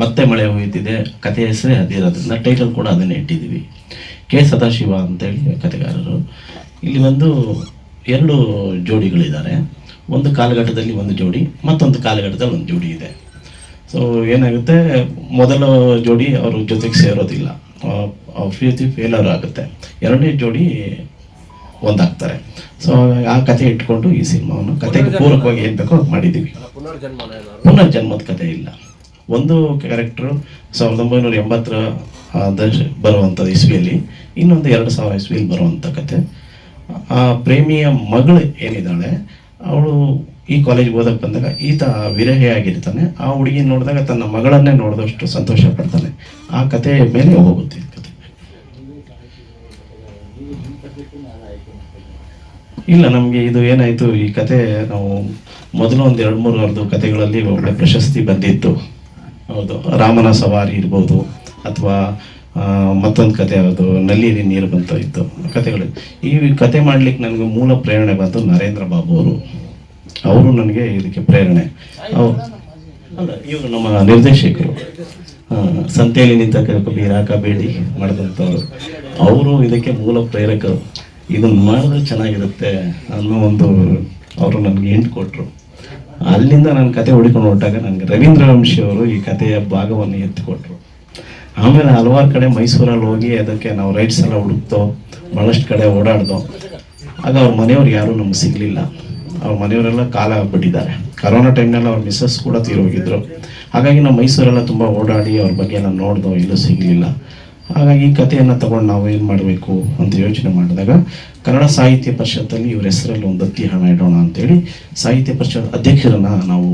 ಮತ್ತೆ ಮಳೆ ಹೋಯ್ತಿದೆ ಕಥೆ ಹೆಸರೇ ಅದಿರೋದ್ರಿಂದ ಟೈಟಲ್ ಕೂಡ ಅದನ್ನೇ ಇಟ್ಟಿದ್ದೀವಿ. ಕೆ ಸದಾಶಿವ ಅಂತೇಳಿ ಕಥೆಗಾರರು ಇಲ್ಲಿ ಒಂದು ಎರಡು ಜೋಡಿಗಳಿದ್ದಾರೆ. ಒಂದು ಕಾಲಘಟ್ಟದಲ್ಲಿ ಒಂದು ಜೋಡಿ ಮತ್ತೊಂದು ಕಾಲಘಟ್ಟದಲ್ಲಿ ಒಂದು ಜೋಡಿ ಇದೆ. ಸೊ ಏನಾಗುತ್ತೆ? ಮೊದಲ ಜೋಡಿ ಅವ್ರ ಜೊತೆಗೆ ಸೇರೋದಿಲ್ಲ. ಪ್ರೀತಿ ಫೇಲರ್ ಆಗುತ್ತೆ. ಎರಡನೇ ಜೋಡಿ ಒಂದಾಗ್ತಾರೆ. ಸೊ ಆ ಕಥೆ ಇಟ್ಕೊಂಡು ಈ ಸಿನಿಮಾವನ್ನು ಕತೆಗೆ ಪೂರಕವಾಗಿ ಏನು ಬೇಕೋ ಮಾಡಿದ್ದೀವಿ. ಪುನರ್ಜನ್ಮದ ಕಥೆ ಇಲ್ಲ. ಒಂದು ಕ್ಯಾರೆಕ್ಟ್ರು ಸಾವಿರದ ಒಂಬೈನೂರ ಎಂಬತ್ತರ ದಶ ಬರುವಂಥದ್ದು ಇಸ್ವಿಯಲ್ಲಿ, ಇನ್ನೊಂದು ಎರಡು ಸಾವಿರ ಇಸ್ವಿಯಲ್ಲಿ ಬರುವಂಥ ಕತೆ. ಆ ಪ್ರೇಮಿಯ ಮಗಳು ಏನಿದ್ದಾಳೆ, ಅವಳು ಈ ಕಾಲೇಜ್ಗೆ ಓದಕ್ಕೆ ಬಂದಾಗ ಈತ ವಿರಹಿಯಾಗಿರ್ತಾನೆ. ಆ ಹುಡುಗಿ ನೋಡಿದಾಗ ತನ್ನ ಮಗಳನ್ನೇ ನೋಡಿದಷ್ಟು ಸಂತೋಷ ಪಡ್ತಾನೆ ಆ ಕತೆ ಮೇಲೆ ಹೋಗುತ್ತೆ ಕತೆ. ಇಲ್ಲ, ನಮಗೆ ಇದು ಏನಾಯಿತು, ಈ ಕತೆ ನಾವು ಮೊದಲು ಒಂದು ಎರಡು ಮೂರು ಅರ್ಧ ಕತೆಗಳಲ್ಲಿ ಒಳ್ಳೆ ಪ್ರಶಸ್ತಿ ಬಂದಿತ್ತು. ಹೌದು. ರಾಮನ ಸವಾರಿ ಇರ್ಬೋದು ಅಥವಾ ಮತ್ತೊಂದು ಕತೆ ಯಾವುದು? ನಲ್ಲಿಯಲ್ಲಿ ನೀರು ಬಂತ ಇತ್ತು. ಕತೆಗಳು. ಈ ಕತೆ ಮಾಡ್ಲಿಕ್ಕೆ ನನಗೆ ಮೂಲ ಪ್ರೇರಣೆ ಬಂತು ನರೇಂದ್ರ ಬಾಬು ಅವರು. ಅವರು ನನಗೆ ಇದಕ್ಕೆ ಪ್ರೇರಣೆ. ಅಲ್ಲ, ಇವರು ನಮ್ಮ ನಿರ್ದೇಶಕರು. ಸಂತೆಯಲ್ಲಿ ನಿಂತ ಕಬೀರ್ ಕಬೇಡಿ ಮಾಡಿದಂಥವ್ರು. ಅವರು ಇದಕ್ಕೆ ಮೂಲ ಪ್ರೇರಕರು. ಇದನ್ನು ಮಾಡಿದ್ರೆ ಚೆನ್ನಾಗಿರುತ್ತೆ ಅನ್ನೋ ಒಂದು ಅವರು ನನಗೆ ಎಂಟು ಕೊಟ್ಟರು ಅಲ್ಲಿಂದ ನನ್ನ ಕತೆ ಹುಡುಕೊಂಡು ಹೊರಟಾಗ ನನಗೆ ರವೀಂದ್ರ ವಂಶಿ ಅವರು ಈ ಕಥೆಯ ಭಾಗವನ್ನು ಎತ್ತಿಕೊಟ್ರು. ಆಮೇಲೆ ಹಲವಾರು ಕಡೆ ಮೈಸೂರಲ್ಲಿ ಹೋಗಿ ಅದಕ್ಕೆ ನಾವು ರೈಟ್ಸ್ ಎಲ್ಲ ಹುಡುಕ್ತೋ ಭಾಳಷ್ಟು ಕಡೆ ಓಡಾಡ್ದೋ, ಆಗ ಅವ್ರ ಮನೆಯವ್ರು ಯಾರೂ ನಮ್ಗೆ ಸಿಗಲಿಲ್ಲ. ಅವ್ರ ಮನೆಯವರೆಲ್ಲ ಕಾಲ ಆಗ್ಬಿಟ್ಟಿದ್ದಾರೆ. ಕರೋನಾ ಟೈಮ್ನಲ್ಲಿ ಅವ್ರ ಮಿಸ್ಸಸ್ ಕೂಡ ತೀರೋಗಿದ್ರು. ಹಾಗಾಗಿ ನಾವು ಮೈಸೂರೆಲ್ಲ ತುಂಬ ಓಡಾಡಿ ಅವ್ರ ಬಗ್ಗೆ ಎಲ್ಲ ನೋಡ್ದೋ, ಇಲ್ಲೂ ಸಿಗಲಿಲ್ಲ. ಹಾಗಾಗಿ ಈ ಕಥೆಯನ್ನು ತಗೊಂಡು ನಾವು ಏನು ಮಾಡಬೇಕು ಅಂತ ಯೋಚನೆ ಮಾಡಿದಾಗ ಕನ್ನಡ ಸಾಹಿತ್ಯ ಪರಿಷತ್ತಲ್ಲಿ ಇವ್ರ ಹೆಸರಲ್ಲಿ ಒಂದು ದತ್ತಿ ಹಣ ಇಡೋಣ ಅಂತೇಳಿ ಸಾಹಿತ್ಯ ಪರಿಷತ್ ಅಧ್ಯಕ್ಷರನ್ನ ನಾವು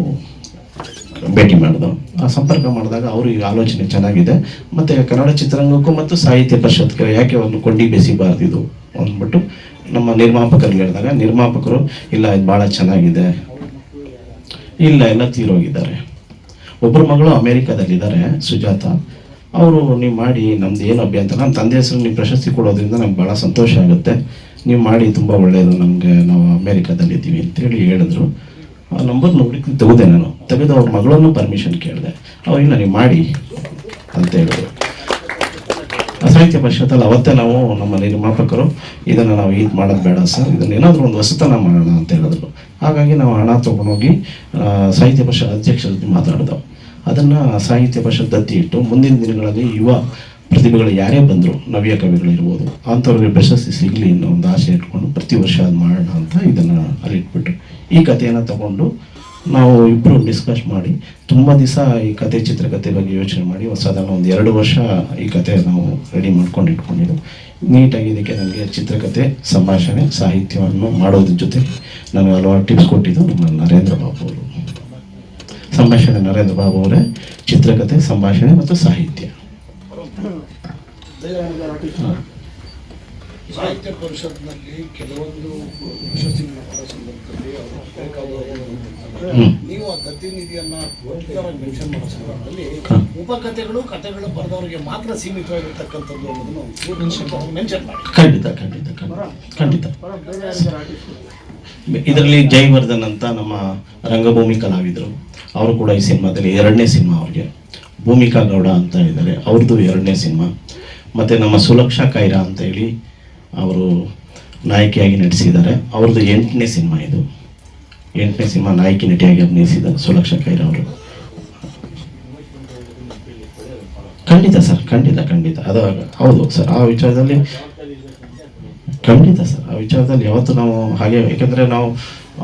ಭೇಟಿ ಮಾಡಿದೆವು. ಆ ಸಂಪರ್ಕ ಮಾಡಿದಾಗ ಅವರು ಈ ಆಲೋಚನೆ ಚೆನ್ನಾಗಿದೆ. ಮತ್ತೆ ಕನ್ನಡ ಚಿತ್ರರಂಗಕ್ಕೂ ಮತ್ತು ಸಾಹಿತ್ಯ ಪರಿಷತ್ಗೆ ಯಾಕೆ ಒಂದು ಕೊಂಡಿ ಬೆಸಿಬಾರ್ದು ಇದು ಅಂದ್ಬಿಟ್ಟು ನಮ್ಮ ನಿರ್ಮಾಪಕರು ಹೇಳಿದಾಗ, ನಿರ್ಮಾಪಕರು, ಇಲ್ಲ, ಇದು ಭಾಳ ಚೆನ್ನಾಗಿದೆ. ಇಲ್ಲ, ಎಲ್ಲ ತೀರೋಗಿದ್ದಾರೆ. ಒಬ್ಬರ ಮಗಳು ಅಮೇರಿಕಾದಲ್ಲಿದ್ದಾರೆ, ಸುಜಾತ. ಅವರು ನೀವು ಮಾಡಿ, ನಮ್ದು ಏನು ಅಭ್ಯಂತರ? ನಮ್ಮ ತಂದೆ ಹೆಸರು ನೀವು ಪ್ರಶಸ್ತಿ ಕೊಡೋದ್ರಿಂದ ನಮ್ಗೆ ಭಾಳ ಸಂತೋಷ ಆಗುತ್ತೆ. ನೀವು ಮಾಡಿ, ತುಂಬ ಒಳ್ಳೆಯದು ನಮಗೆ ನಾವು ಅಮೇರಿಕಾದಲ್ಲಿದ್ದೀವಿ ಅಂತೇಳಿ ಹೇಳಿದ್ರು. ಆ ನಂಬರ್ ನೋಡಿ, ತೆಗೆದೆ ನಾನು. ತೆಗೆದು ಅವ್ರ ಮಗಳನ್ನು ಪರ್ಮಿಷನ್ ಕೇಳಿದೆ. ಅವ್ರು, ಇಲ್ಲ, ನೀವು ಮಾಡಿ ಅಂತ ಹೇಳಿದ್ರು. ಸಾಹಿತ್ಯ ಪರಿಷತ್ತಲ್ಲಿ ಅವತ್ತೇ ನಾವು ನಮ್ಮ ನಿರ್ಮಾಪಕರು ಇದನ್ನು ನಾವು ಇದು ಮಾಡೋದು ಬೇಡ ಸರ್. ಇದನ್ನು ಏನಾದರೂ ಒಂದು ಹೊಸತನ ಮಾಡೋಣ ಅಂತ ಹೇಳಿದ್ರು. ಹಾಗಾಗಿ ನಾವು ಹಣ ತೊಗೊಂಡೋಗಿ ಸಾಹಿತ್ಯ ಪರಿಷತ್ ಅಧ್ಯಕ್ಷರ ಜೊತೆ ಮಾತಾಡಿದೆವು. ಅದನ್ನು ಸಾಹಿತ್ಯ ಪರಿಷತ್ ದತ್ತಿ ಇಟ್ಟು ಮುಂದಿನ ದಿನಗಳಲ್ಲಿ ಯುವ ಪ್ರತಿಭೆಗಳು ಯಾರೇ ಬಂದರು, ನವ್ಯ ಕವಿಗಳಿರ್ಬೋದು ಅಂಥವ್ರಿಗೆ ಪ್ರಶಸ್ತಿ ಸಿಗಲಿ ಅನ್ನೋ ಒಂದು ಆಸೆ ಇಟ್ಕೊಂಡು ಪ್ರತಿ ವರ್ಷ ಅದು ಮಾಡೋಣ ಅಂತ ಇದನ್ನು ಅಲ್ಲಿಟ್ಬಿಟ್ಟು ಈ ಕಥೆಯನ್ನು ತಗೊಂಡು ನಾವು ಇಬ್ಬರು ಡಿಸ್ಕಸ್ ಮಾಡಿ ತುಂಬ ದಿವಸ ಈ ಕತೆ ಚಿತ್ರಕಥೆ ಬಗ್ಗೆ ಯೋಚನೆ ಮಾಡಿ ಹೊಸದನ್ನು ಒಂದು ಎರಡು ವರ್ಷ ಈ ಕತೆ ನಾವು ರೆಡಿ ಮಾಡ್ಕೊಂಡು ಇಟ್ಕೊಂಡಿದ್ದು. ನೀಟಾಗಿ ಇದಕ್ಕೆ ನನಗೆ ಚಿತ್ರಕಥೆ ಸಂಭಾಷಣೆ ಸಾಹಿತ್ಯವನ್ನು ಮಾಡೋದ್ರ ಜೊತೆ ನನಗೆ ಹಲವಾರು ಟಿಪ್ಸ್ ಕೊಟ್ಟಿದ್ದು ನಮ್ಮ ನರೇಂದ್ರ ಬಾಬು ಅವರು. ಸಂಭಾಷಣೆ ನರೇಂದ್ರ ಬಾಬು ಅವರೇ ಚಿತ್ರಕಥೆ ಸಂಭಾಷಣೆ ಮತ್ತು ಸಾಹಿತ್ಯ. ಸಾಹಿತ್ಯ ಪರಿಷತ್ನಲ್ಲಿ ಕೆಲವೊಂದು ಸಂದರ್ಭದಲ್ಲಿ ಅವರು ಬೇಕಾದವರು ನೀವು ಆ ದತ್ತಿ ನಿಧಿಯನ್ನ ಮೆನ್ಷನ್ ಮಾಡೋ ಸಂದರ್ಭದಲ್ಲಿ ಉಪಕಥೆಗಳು ಕಥೆಗಳು ಬರೆದವರಿಗೆ ಮಾತ್ರ ಸೀಮಿತವಾಗಿರ್ತಕ್ಕಂಥದ್ದು ಅನ್ನೋದನ್ನು ಮೆನ್ಷನ್ ಮಾಡಿ. ಖಂಡಿತ ಖಂಡಿತ ಖಂಡಿತ ಖಂಡಿತ. ಇದರಲ್ಲಿ ಜೈವರ್ಧನ್ ಅಂತ ನಮ್ಮ ರಂಗಭೂಮಿ ಕಲಾವಿದರು. ಅವರು ಕೂಡ ಈ ಸಿನಿಮಾದಲ್ಲಿ ಎರಡನೇ ಸಿನಿಮಾ ಅವ್ರಿಗೆ. ಭೂಮಿಕಾ ಗೌಡ ಅಂತ ಇದ್ದಾರೆ ಅವ್ರದ್ದು ಎರಡನೇ ಸಿನಿಮಾ. ಮತ್ತು ನಮ್ಮ ಸುಲಕ್ಷಾ ಕೈರಾ ಅಂತ ಹೇಳಿ ಅವರು ನಾಯಕಿಯಾಗಿ ನಟಿಸಿದ್ದಾರೆ. ಅವ್ರದ್ದು ಎಂಟನೇ ಸಿನಿಮಾ ಇದು. ಎಂಟನೇ ಸಿನಿಮಾ ನಾಯಕಿ ನಟಿಯಾಗಿ ಅಭಿನಯಿಸಿದ್ದಾರೆ ಸುಲಕ್ಷ ಅವರು. ಖಂಡಿತ ಸರ್, ಖಂಡಿತ ಖಂಡಿತ. ಅದು ಹೌದು ಸರ್, ಆ ವಿಚಾರದಲ್ಲಿ ಖಂಡಿತ ಸರ್, ಆ ವಿಚಾರದಲ್ಲಿ ಯಾವತ್ತು ನಾವು ಹಾಗೆ, ಯಾಕಂದ್ರೆ ನಾವು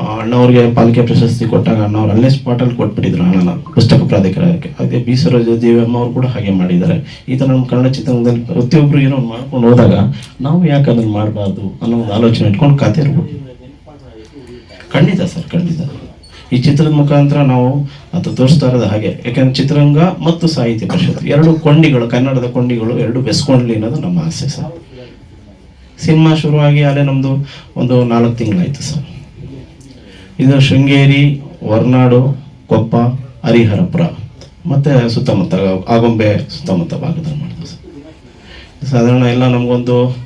ಅಣ್ಣವ್ರಿಗೆ ಪಾಲಿಕೆ ಪ್ರಶಸ್ತಿ ಕೊಟ್ಟಾಗ ಅಣ್ಣವ್ರು ಅಲ್ಲೇ ಸ್ಪಾಟಲ್ಲಿ ಕೊಟ್ಬಿಟ್ಟಿದ್ರು ಅಣ್ಣನ ಪುಸ್ತಕ ಪ್ರಾಧಿಕಾರಕ್ಕೆ. ಅದೇ ಬಿ ಸರೋಜ ದೇವಮ್ಮ ಅವರು ಕೂಡ ಹಾಗೆ ಮಾಡಿದ್ದಾರೆ. ಈ ಥರ ನಮ್ಮ ಕನ್ನಡ ಚಿತ್ರರಂಗದಲ್ಲಿ ಪ್ರತಿಯೊಬ್ಬರು ಏನೋ ಮಾಡ್ಕೊಂಡು ಹೋದಾಗ ನಾವು ಯಾಕೆ ಅದನ್ನು ಮಾಡಬಾರ್ದು ಅನ್ನೋ ಒಂದು ಆಲೋಚನೆ ಇಟ್ಕೊಂಡು ಕಾತೆ ಇರ್ಬೋದು. ಖಂಡಿತ ಸರ್, ಖಂಡಿತ. ಈ ಚಿತ್ರದ ಮುಖಾಂತರ ನಾವು ಅದು ತೋರಿಸ್ತಾ ಇರೋದು ಹಾಗೆ. ಯಾಕಂದ್ರೆ ಚಿತ್ರರಂಗ ಮತ್ತು ಸಾಹಿತ್ಯ ಪರಿಷತ್ ಎರಡು ಕೊಂಡಿಗಳು, ಕನ್ನಡದ ಕೊಂಡಿಗಳು, ಎರಡು ಬೆಸ್ಕೊಂಡ್ಲಿ ಅನ್ನೋದು ನಮ್ಮ ಆಸೆ ಸರ್. ಸಿನಿಮಾ ಶುರುವಾಗಿ ಅಲ್ಲೇ ನಮ್ಮದು ಒಂದು ನಾಲ್ಕು ತಿಂಗಳಾಯಿತು ಸರ್. ಇದು ಶೃಂಗೇರಿ, ಹೊರನಾಡು, ಕೊಪ್ಪ, ಹರಿಹರಪುರ. ಮತ್ತು ಸುತ್ತಮುತ್ತ ಆಗೊಂಬೆ ಸುತ್ತಮುತ್ತ ಭಾಗದಲ್ಲಿ ಮಾಡಿದ್ವಿ ಸರ್. ಸಾಧಾರಣ ಎಲ್ಲ ನಮಗೊಂದು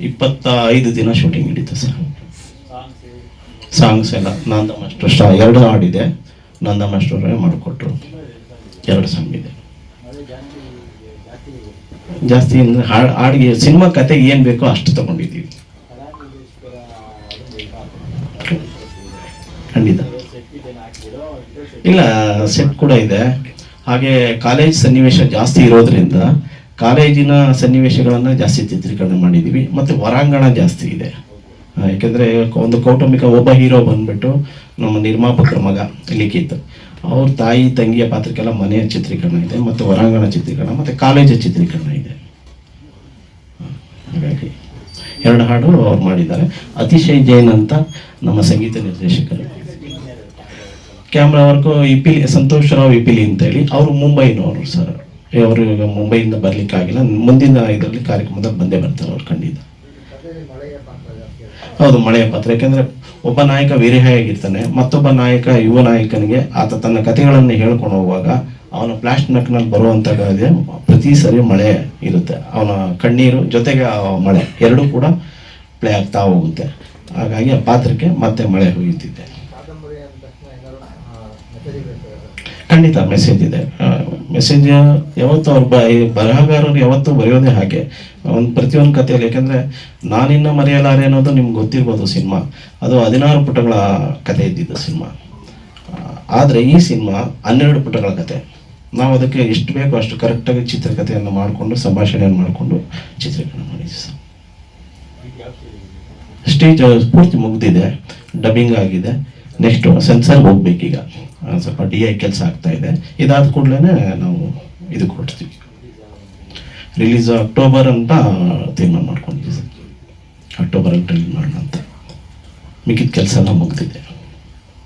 ಇಪ್ಪತ್ತ ಐದು ದಿನ ಶೂಟಿಂಗ್ ಹಿಡಿತು ಸರ್. ಸಾಂಗ್ಸ್ ಎಲ್ಲ. ನಂದ ಸ್ಟಾ ಎರಡು ಹಾಡಿದೆ. ನಂದ ಮಾಸ್ಟರೇ ಮಾಡಿಕೊಟ್ರು. ಎರಡು ಸಾಂಗ್ ಇದೆ. ಜಾಸ್ತಿ ಹಾಡ್, ಹಾಡಿಗೆ, ಸಿನಿಮಾ ಕತೆಗೆ ಏನು ಬೇಕೋ ಅಷ್ಟು ತಗೊಂಡಿದ್ದೀವಿ. ಖಂಡಿತ. ಇಲ್ಲ ಸೆಟ್ ಕೂಡ ಇದೆ. ಹಾಗೆ ಕಾಲೇಜ್ ಸನ್ನಿವೇಶ ಜಾಸ್ತಿ ಇರೋದ್ರಿಂದ ಕಾಲೇಜಿನ ಸನ್ನಿವೇಶಗಳನ್ನು ಜಾಸ್ತಿ ಚಿತ್ರೀಕರಣ ಮಾಡಿದ್ದೀವಿ ಮತ್ತು ಹೊರಾಂಗಣ ಜಾಸ್ತಿ ಇದೆ. ಯಾಕೆಂದ್ರೆ ಒಂದು ಕೌಟುಂಬಿಕ ಒಬ್ಬ ಹೀರೋ ಬಂದ್ಬಿಟ್ಟು ನಮ್ಮ ನಿರ್ಮಾಪಕರ ಮಗ ಲಿಖಿತ್, ಅವ್ರ ತಾಯಿ, ತಂಗಿಯ ಪಾತ್ರಕ್ಕೆಲ್ಲ ಮನೆಯ ಚಿತ್ರೀಕರಣ ಇದೆ, ಮತ್ತು ಹೊರಾಂಗಣ ಚಿತ್ರೀಕರಣ, ಮತ್ತು ಕಾಲೇಜ ಚಿತ್ರೀಕರಣ ಇದೆ. ಹಾಗಾಗಿ ಎರಡು ಹಾಡು ಅವ್ರು ಮಾಡಿದ್ದಾರೆ. ಅತಿಶಯ್ ಜೈನ್ ಅಂತ ನಮ್ಮ ಸಂಗೀತ ನಿರ್ದೇಶಕರು. ಕ್ಯಾಮ್ರಾ ವರ್ಕು ಇಪಿಲಿ ಸಂತೋಷ್ ರಾವ್ ಇಪಿಲಿ ಅಂತೇಳಿ. ಅವರು ಮುಂಬೈನವರು ಸರ್ ಅವರು ಈಗ ಮುಂಬೈಯಿಂದ ಬರ್ಲಿಕ್ಕಾಗಿಲ್ಲ ಮುಂದಿನ ಇದರಲ್ಲಿ ಕಾರ್ಯಕ್ರಮದಲ್ಲಿ ಬಂದೇ ಬರ್ತಾರೆ ಅವ್ರು ಖಂಡಿತ. ಹೌದು, ಮಳೆಯ ಪಾತ್ರ. ಯಾಕೆಂದ್ರೆ ಒಬ್ಬ ನಾಯಕ ವಿರಿಹಾಯಾಗಿರ್ತಾನೆ, ಮತ್ತೊಬ್ಬ ನಾಯಕ ಯುವ ನಾಯಕನಿಗೆ ಆತ ತನ್ನ ಕಥೆಗಳನ್ನು ಹೇಳ್ಕೊಂಡು ಹೋಗುವಾಗ ಅವನ ಫ್ಲಾಶ್ನಲ್ಲಿ ಬರುವಂತ ಗಾದೆ ಪ್ರತಿ ಸರಿ ಮಳೆ ಇರುತ್ತೆ. ಅವನ ಕಣ್ಣೀರು ಜೊತೆಗೆ ಮಳೆ ಎರಡೂ ಕೂಡ ಪ್ಲೇ ಆಗ್ತಾ ಹೋಗುತ್ತೆ. ಹಾಗಾಗಿ ಆ ಪಾತ್ರಕ್ಕೆ ಮತ್ತೆ ಮಳೆ ಹುಯ್ಯುತ್ತಿದೆ. ಖಂಡಿತ ಮೆಸೇಜ್ ಇದೆ. ಮೆಸೇಜ್ ಯಾವತ್ತು ಅವ್ರ ಬ ಬರಹಗಾರರು ಯಾವತ್ತೂ ಬರೆಯೋದೇ ಹಾಗೆ. ಒಂದು ಪ್ರತಿಯೊಂದು ಕಥೆಯಲ್ಲಿ ಯಾಕೆಂದ್ರೆ ನಾನಿನ್ನ ಮರೆಯಲಾರೆ ಅನ್ನೋದು ನಿಮ್ಗೆ ಗೊತ್ತಿರ್ಬೋದು ಸಿನಿಮಾ. ಅದು ಹದಿನಾರು ಪುಟಗಳ ಕತೆ ಇದ್ದಿದ್ದು ಸಿನಿಮಾ. ಆದರೆ ಈ ಸಿನಿಮಾ ಹನ್ನೆರಡು ಪುಟಗಳ ಕತೆ ನಾವು ಅದಕ್ಕೆ ಎಷ್ಟು ಬೇಕೋ ಅಷ್ಟು ಕರೆಕ್ಟಾಗಿ ಚಿತ್ರಕಥೆಯನ್ನು ಮಾಡಿಕೊಂಡು, ಸಂಭಾಷಣೆಯನ್ನು ಮಾಡಿಕೊಂಡು ಚಿತ್ರೀಕರಣ ಮಾಡಿದ್ವಿ ಸರ್. ಸ್ಟೇಜ್ ಪೂರ್ತಿ ಮುಗ್ದಿದೆ. ಡಬ್ಬಿಂಗ್ ಆಗಿದೆ. ನೆಕ್ಸ್ಟ್ ಸೆನ್ಸರ್ ಹೋಗ್ಬೇಕೀಗ. ಸ್ವಲ್ಪ ಡಿ ಐ ಕೆಲಸ ಆಗ್ತಾ ಇದೆ. ಇದಾದ ಕೂಡಲೇ ನಾವು ಇದು ಕೊಡ್ತೀವಿ ರಿಲೀಸ್ ಅಕ್ಟೋಬರ್ ಅಂತ ತೀರ್ಮಾನ ಮಾಡ್ಕೊಂಡಿದ್ದೀವಿ. ಸರ್ ಅಕ್ಟೋಬರಲ್ಲಿ ರಿಲೀಸ್ ಮಾಡೋಣ ಅಂತ. ಮಿಕ್ಕಿದ ಕೆಲಸ ಎಲ್ಲ ಮುಗ್ದಿದೆ.